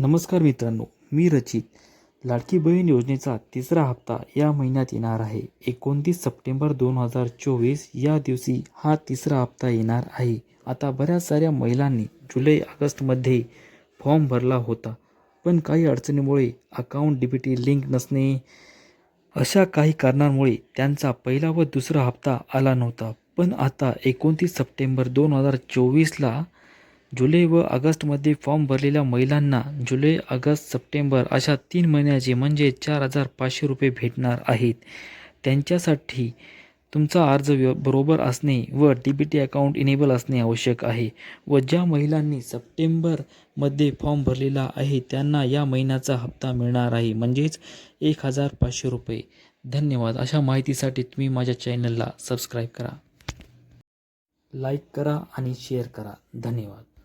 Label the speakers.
Speaker 1: नमस्कार मित्रांनो मी रचित. लाडकी बहीण योजनेचा तिसरा हप्ता या महिन्यात येणार आहे. एकोणतीस सप्टेंबर दोन हजार चोवीस या दिवशी हा तिसरा हप्ता येणार आहे. आता बऱ्याच साऱ्या महिलांनी जुलै ऑगस्टमध्ये फॉर्म भरला होता. पण काही अडचणीमुळे अकाउंट डीबीटी लिंक नसणे अशा काही कारणांमुळे त्यांचा पहिला व दुसरा हप्ता आला नव्हता. पण आता एकोणतीस सप्टेंबर दोन हजार चोवीसला जुलै व ऑगस्टमध्ये फॉर्म भरलेल्या महिलांना जुलै ऑगस्ट सप्टेंबर अशा तीन महिन्याचे म्हणजे चार हजार पाचशे रुपये भेटणार आहेत. त्यांच्यासाठी तुमचा अर्ज व्य बरोबर असणे व D B T account enable असणे आवश्यक आहे व ज्या महिलांनी सप्टेंबरमध्ये फॉर्म भरलेला आहे त्यांना या महिन्याचा हप्ता मिळणार आहे म्हणजेच एक हजार पाचशे रुपये. धन्यवाद. अशा माहितीसाठी तुम्ही माझ्या चॅनलला सबस्क्राईब करा. लाईक करा आणि शेअर करा. धन्यवाद.